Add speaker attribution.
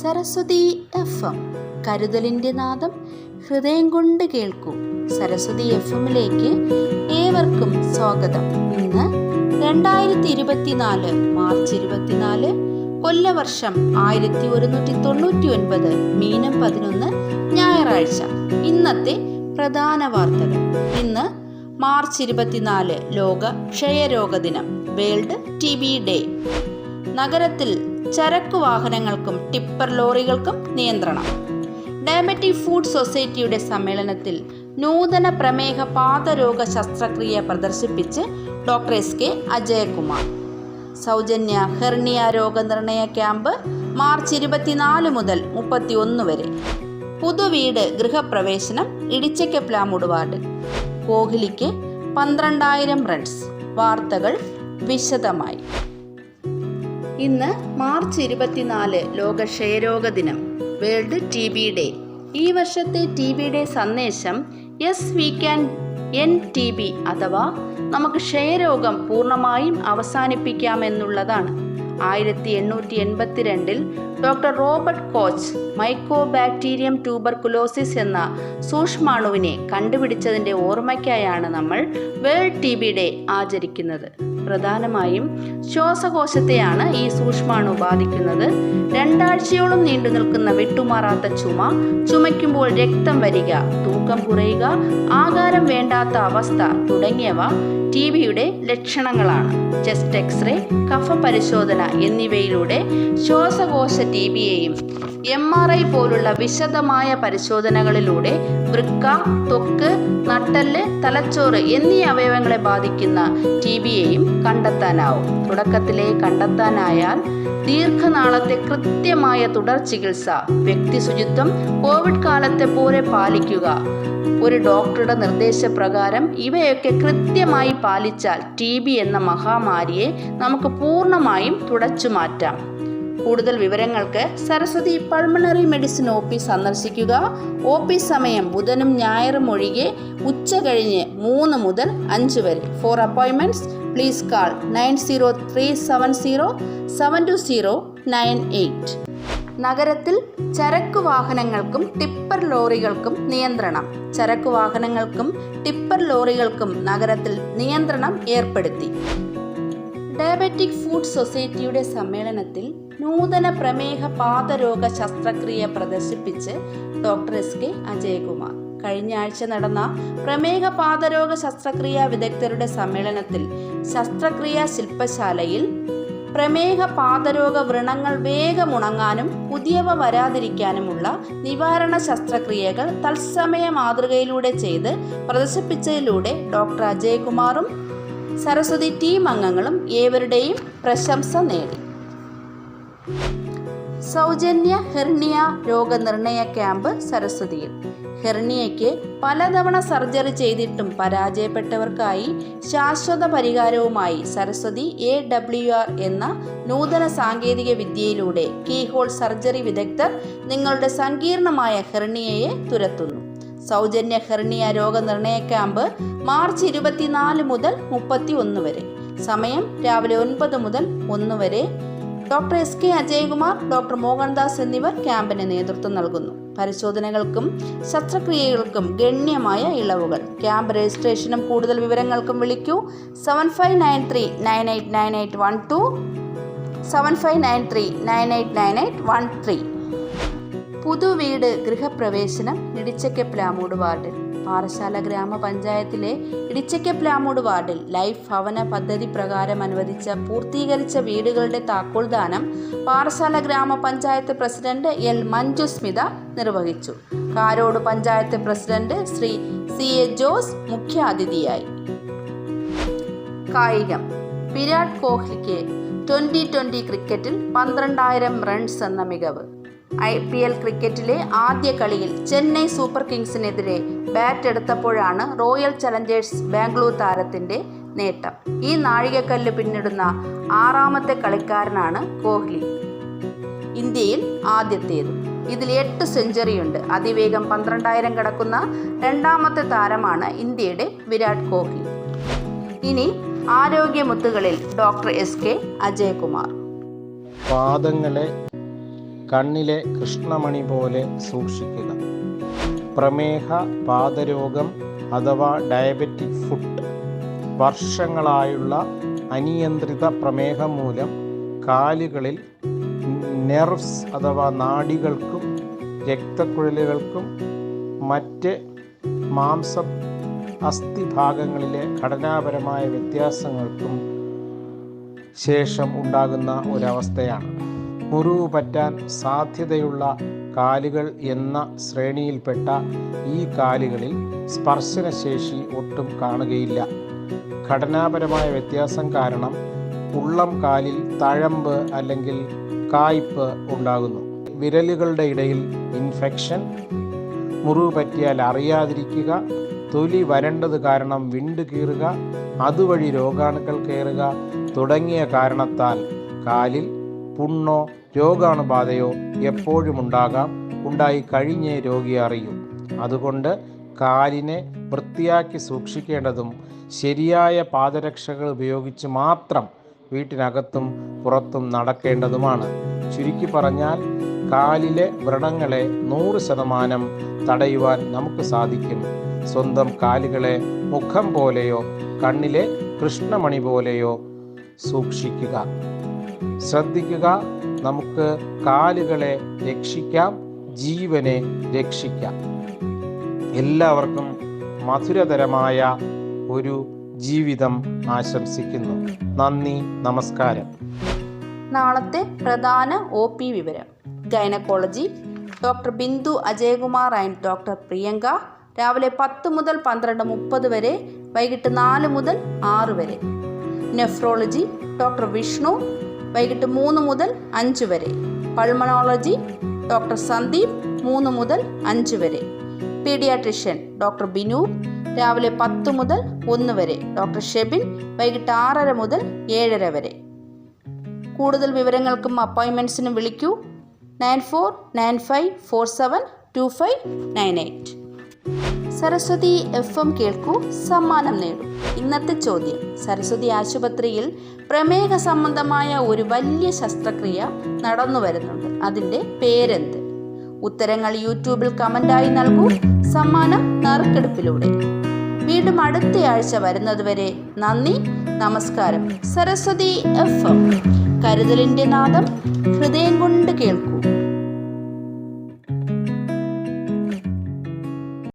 Speaker 1: Saraswati F M. കരുതലിന്റെ നാദം ഹൃദയം കൊണ്ട് കേൾക്കൂ. സരസ്വതി എഫ് എമ്മിലേക്ക് ഏവർക്കും സ്വാഗതം. ഇന്ന് രണ്ടായിരത്തി ഇരുപത്തിനാല് മാർച്ച് ഇരുപത്തിനാല് കൊല്ലവർഷം ആയിരത്തി ഒരുന്നൂറ്റി തൊണ്ണൂറ്റി ഒൻപത് മീനം പതിനൊന്ന് ഞായറാഴ്ച. ഇന്നത്തെ പ്രധാന വാർത്തകൾ. ഇന്ന് മാർച്ച് ഇരുപത്തിനാല് ലോക ക്ഷയരോഗ ദിനം. വേൾഡ് ടി ബി ഡേ. നഗരത്തിൽ ചരക്കു വാഹനങ്ങൾക്കും ടിപ്പർ ലോറികൾക്കും നിയന്ത്രണം. ഡയബറ്റിക് ഫുഡ് സൊസൈറ്റിയുടെ സമ്മേളനത്തിൽ നൂതന പ്രമേഹ പാതരോഗ ശസ്ത്രക്രിയ പ്രദർശിപ്പിച്ച് ഡോക്ടർ എസ് കെ അജയകുമാർ. സൗജന്യ ഹെർണിയ രോഗനിർണയ ക്യാമ്പ് മാർച്ച് ഇരുപത്തിനാല് മുതൽ മുപ്പത്തി ഒന്ന് വരെ. പുതുവീട് ഗൃഹപ്രവേശനം ഇടിച്ചക്കപ്ലാമുട് വാർഡ്. കോഹ്ലിക്ക് പന്ത്രണ്ടായിരം റൺസ്. വാർത്തകൾ വിശദമായി. ഇന്ന് മാർച്ച് ഇരുപത്തിനാല് ലോക ക്ഷയരോഗ ദിനം. World TB B day. ഈ വർഷത്തെ ടി ബി ഡേ സന്ദേശം yes we can end TB B അഥവാ നമുക്ക് ക്ഷയരോഗം പൂർണമായും അവസാനിപ്പിക്കാമെന്നുള്ളതാണ്. ആയിരത്തി എണ്ണൂറ്റി എൺപത്തിരണ്ടിൽ doctor Robert Koch mycobacterium tuberculosis എന്ന സൂക്ഷ്മാണുവിനെ കണ്ടുപിടിച്ചതിന്റെ ഓർമ്മയ്ക്കായാണ് നമ്മൾ വേൾഡ് ടി ബി ഡേ ആചരിക്കുന്നത്. പ്രധാനമായും ശ്വാസകോശത്തെയാണ് ഈ സൂക്ഷ്മാണു ബാധിക്കുന്നത്. രണ്ടാഴ്ചയോളം നീണ്ടു നിൽക്കുന്ന വിട്ടുമാറാത്ത ചുമ ചുമയ്ക്കുമ്പോൾ രക്തം വരിക തൂക്കം കുറയുക ആകാരം വേണ്ടാത്ത അവസ്ഥ തുടങ്ങിയവ ടി ബിയുടെ ലക്ഷണങ്ങളാണ്. ചെസ്റ്റ് എക്സ്റേ കഫ പരിശോധന എന്നിവയിലൂടെ ശ്വാസകോശ ടി ബിയെയും എം ആർ ഐ പോലുള്ള വിശദമായ പരിശോധനകളിലൂടെ വൃക്ക ത്വക്ക് നട്ടൽ തലച്ചോറ് എന്നീ അവയവങ്ങളെ ബാധിക്കുന്ന ടി ബിയെയും കണ്ടെത്താനാവും. തുടക്കത്തിലെ കണ്ടെത്താനായാൽ ദീർഘനാളത്തെ കൃത്യമായ തുടർ ചികിത്സ വ്യക്തി ശുചിത്വം കോവിഡ് കാലത്തെ പോലെ പാലിക്കുക. ഒരു ഡോക്ടറുടെ നിർദ്ദേശപ്രകാരം ഇവയൊക്കെ കൃത്യമായി പാലിച്ചാൽ ടി ബി എന്ന മഹാമാരിയെ നമുക്ക് പൂർണമായും തുടച്ചു മാറ്റാം. കൂടുതൽ വിവരങ്ങൾക്ക് സരസ്വതി പൾമണറി മെഡിസിൻ ഓഫീസ് സന്ദർശിക്കുക. ഓഫീസ് സമയം ബുധനും ഞായറും ഒഴികെ ഉച്ച കഴിഞ്ഞ് മൂന്ന് മുതൽ അഞ്ച് വരെ. For appointments please call nine zero three seven zero seven two zero nine eight. നഗരത്തിൽ ചരക്ക് വാഹനങ്ങൾക്കും ടിപ്പർ ലോറികൾക്കും നിയന്ത്രണം. ചരക്ക് വാഹനങ്ങൾക്കും ടിപ്പർ ലോറികൾക്കും നഗരത്തിൽ നിയന്ത്രണം ഏർപ്പെടുത്തി. ഡയബറ്റിക് ഫുഡ് സൊസൈറ്റിയുടെ സമ്മേളനത്തിൽ നൂതന പ്രമേഹ പാതരോഗ ശസ്ത്രക്രിയ പ്രദർശിപ്പിച്ച് ഡോക്ടർ എസ് കെ അജയകുമാർ. കഴിഞ്ഞ ആഴ്ച നടന്ന പ്രമേഹ പാതരോഗ ശസ്ത്രക്രിയ വിദഗ്ധരുടെ സമ്മേളനത്തിൽ ശസ്ത്രക്രിയ ശില്പശാലയിൽ പ്രമേഹ പാതരോഗ വ്രണങ്ങൾ വേഗം ഉണങ്ങാനും പുതിയവ വരാതിരിക്കാനുമുള്ള നിവാരണ ശസ്ത്രക്രിയകൾ തത്സമയ മാതൃകയിലൂടെ ചെയ്ത് പ്രദർശിപ്പിച്ചതിലൂടെ ഡോക്ടർ അജയകുമാറും സരസ്വതി ടീം അംഗങ്ങളും ഏവരുടെയും പ്രശംസ നേടി. സൗജന്യ ഹെർണിയ രോഗനിർണയ ക്യാമ്പ് സരസ്വതിയിൽ. ഹെർണിയയ്ക്ക് പലതവണ സർജറി ചെയ്തിട്ടും പരാജയപ്പെട്ടവർക്കായി ശാശ്വത പരിഹാരവുമായി സരസ്വതി എ ഡബ്ല്യു ആർ എന്ന നൂതന സാങ്കേതിക വിദ്യയിലൂടെ കീഹോൾ സർജറി വിദഗ്ധർ നിങ്ങളുടെ സങ്കീർണമായ ഹെർണിയയെ തുരത്തുന്നു. സൗജന്യ ഹെർണിയ രോഗനിർണയ ക്യാമ്പ് മാർച്ച് ഇരുപത്തിനാല് മുതൽ മുപ്പത്തി ഒന്ന് വരെ. സമയം രാവിലെ ഒൻപത് മുതൽ ഒന്ന് വരെ. Doctor S K Ajayakumar doctor Mohandas എന്നിവർ ക്യാമ്പിന് നേതൃത്വം നൽകുന്നു. പരിശോധനകൾക്കും ശസ്ത്രക്രിയകൾക്കും ഗണ്യമായ ഇളവുകൾ. ക്യാമ്പ് രജിസ്ട്രേഷനും കൂടുതൽ വിവരങ്ങൾക്കും വിളിക്കൂ. Seven five nine three nine eight nine eight one two seven five nine three nine eight nine eight one three പുതുവീട് ഗൃഹപ്രവേശനം ഇടിച്ചക്കപ്ലാമൂട് വാർഡിൽ. പാറശാല ഗ്രാമപഞ്ചായത്തിലെ ഇടിച്ചക്കപ്ലാമൂട് വാർഡിൽ ലൈഫ് ഭവന പദ്ധതി പ്രകാരം അനുവദിച്ച പൂർത്തീകരിച്ച വീടുകളുടെ താക്കോൽ ദാനം പാറശാല ഗ്രാമപഞ്ചായത്ത് പ്രസിഡന്റ് എൽ മഞ്ജു സ്മിത നിർവഹിച്ചു. Karode panchayat president Shri C A Jose മുഖ്യാതിഥിയായി. കായികം വിരാട് കോഹ്ലിക്ക് ട്വന്റി ട്വന്റി ക്രിക്കറ്റിൽ പന്ത്രണ്ടായിരം റൺസ് എന്ന മികവ്. ഐ പി എൽ ക്രിക്കറ്റിലെ ആദ്യ കളിയിൽ ചെന്നൈ സൂപ്പർ കിങ്സിനെതിരെ ബാറ്റ് എടുത്തപ്പോഴാണ് റോയൽ ചലഞ്ചേഴ്സ് ബാംഗ്ലൂർ താരത്തിന്റെ നേട്ടം. ഈ നാഴികക്കല്ല് പിന്നിടുന്ന ആറാമത്തെ കളിക്കാരനാണ് കോഹ്ലി. ഇന്ത്യയിൽ ആദ്യത്തേത്. ഇതിൽ എട്ട് സെഞ്ചുറിയുണ്ട്. അതിവേഗം പന്ത്രണ്ടായിരം കടക്കുന്ന രണ്ടാമത്തെ താരമാണ് ഇന്ത്യയുടെ വിരാട് കോഹ്ലി. ഇനി ആരോഗ്യമുത്തുകളിൽ ഡോക്ടർ എസ് കെ അജയകുമാർ.
Speaker 2: പാദങ്ങളെ കണ്ണിലെ കൃഷ്ണമണി പോലെ സൂക്ഷിക്കുക. പ്രമേഹ പാദരോഗം അഥവാ ഡയബറ്റിക് ഫുട്ട്. വർഷങ്ങളായുള്ള അനിയന്ത്രിത പ്രമേഹം മൂലം കാലുകളിൽ നെർവ്സ് അഥവാ നാടികൾക്കും രക്തക്കുഴലുകൾക്കും മറ്റ് മാംസ അസ്ഥിഭാഗങ്ങളിലെ ഘടനാപരമായ വ്യത്യാസങ്ങൾക്കും ശേഷം ഉണ്ടാകുന്ന ഒരവസ്ഥയാണ്. മുറിവ് പറ്റാൻ സാധ്യതയുള്ള കാലുകൾ എന്ന ശ്രേണിയിൽപ്പെട്ട ഈ കാലുകളിൽ സ്പർശനശേഷി ഒട്ടും കാണുകയില്ല. ഘടനാപരമായ വ്യത്യാസം കാരണം ഉള്ളം കാലിൽ തഴമ്പ് അല്ലെങ്കിൽ കായ്പ് ഉണ്ടാകുന്നു. വിരലുകളുടെ ഇടയിൽ ഇൻഫെക്ഷൻ മുറിവ് പറ്റിയാൽ അറിയാതിരിക്കുക തൊലി വരണ്ടത് കാരണം വിണ്ട് കീറുക അതുവഴി രോഗാണുക്കൾ കയറുക തുടങ്ങിയ കാരണത്താൽ കാലിൽ പുണ്ണോ രോഗാണുബാധയോ എപ്പോഴും ഉണ്ടാകാം ഉണ്ടായി കഴിഞ്ഞേ രോഗി അറിയും. അതുകൊണ്ട് കാലിനെ വൃത്തിയാക്കി സൂക്ഷിക്കേണ്ടതും ശരിയായ പാദരക്ഷകൾ ഉപയോഗിച്ച് മാത്രം വീട്ടിനകത്തും പുറത്തും നടക്കേണ്ടതുമാണ്. ചുരുക്കി പറഞ്ഞാൽ കാലിലെ വ്രണങ്ങളെ നൂറ് ശതമാനം തടയുവാൻ നമുക്ക് സാധിക്കും. സ്വന്തം കാലുകളെ മുഖം പോലെയോ കണ്ണിലെ കൃഷ്ണമണി പോലെയോ സൂക്ഷിക്കുക. ശ്രദ്ധിക്കുക. നമുക്ക് കാലുകളെ രക്ഷിക്കാം ജീവനെ രക്ഷിക്കാം. എല്ലാവർക്കും മധുരതരമായ ഒരു ജീവിതം ആശംസിക്കുന്നു. നന്ദി നമസ്കാരം.
Speaker 1: നാളത്തെ പ്രധാന ഒ പി വിവരം. Gynaecology doctor Bindu Ajayakumar and doctor Priyanka. രാവിലെ പത്ത് മുതൽ പന്ത്രണ്ട് മുപ്പത് വരെ വൈകിട്ട് നാല് മുതൽ ആറ് വരെ. Nephrology doctor Vishnu. വൈകിട്ട് മൂന്ന് മുതൽ അഞ്ച് വരെ. പൾമണോളജി ഡോക്ടർ സന്ദീപ് മൂന്ന് മുതൽ അഞ്ച് വരെ. പീഡിയാട്രിഷ്യൻ ഡോക്ടർ ബിനു രാവിലെ പത്ത് മുതൽ ഒന്ന് വരെ. ഡോക്ടർ ഷെബിൻ വൈകിട്ട് ആറര മുതൽ ഏഴര വരെ. കൂടുതൽ വിവരങ്ങൾക്കും അപ്പോയിൻമെന്റ്സിനും വിളിക്കൂ. Nine four nine five four seven two five nine eight. Saraswathi F M കേൾക്കൂ സമ്മാനം നേടും. ഇന്നത്തെ ചോദ്യം. സരസ്വതി ആശുപത്രിയിൽ പ്രമേഹ സംബന്ധമായ ഒരു വലിയ ശസ്ത്രക്രിയ നടന്നു വരുന്നുണ്ട്. അതിന്റെ പേരെന്ത്? ഉത്തരങ്ങൾ യൂട്യൂബിൽ കമന്റായി നൽകൂ. സമ്മാനം നറുക്കെടുപ്പിലൂടെ. വീണ്ടും അടുത്തയാഴ്ച വരുന്നതുവരെ നന്ദി നമസ്കാരം. Saraswathi F M. കരുതലിന്റെ നാദം ഹൃദയം കൊണ്ട് കേൾക്കൂ.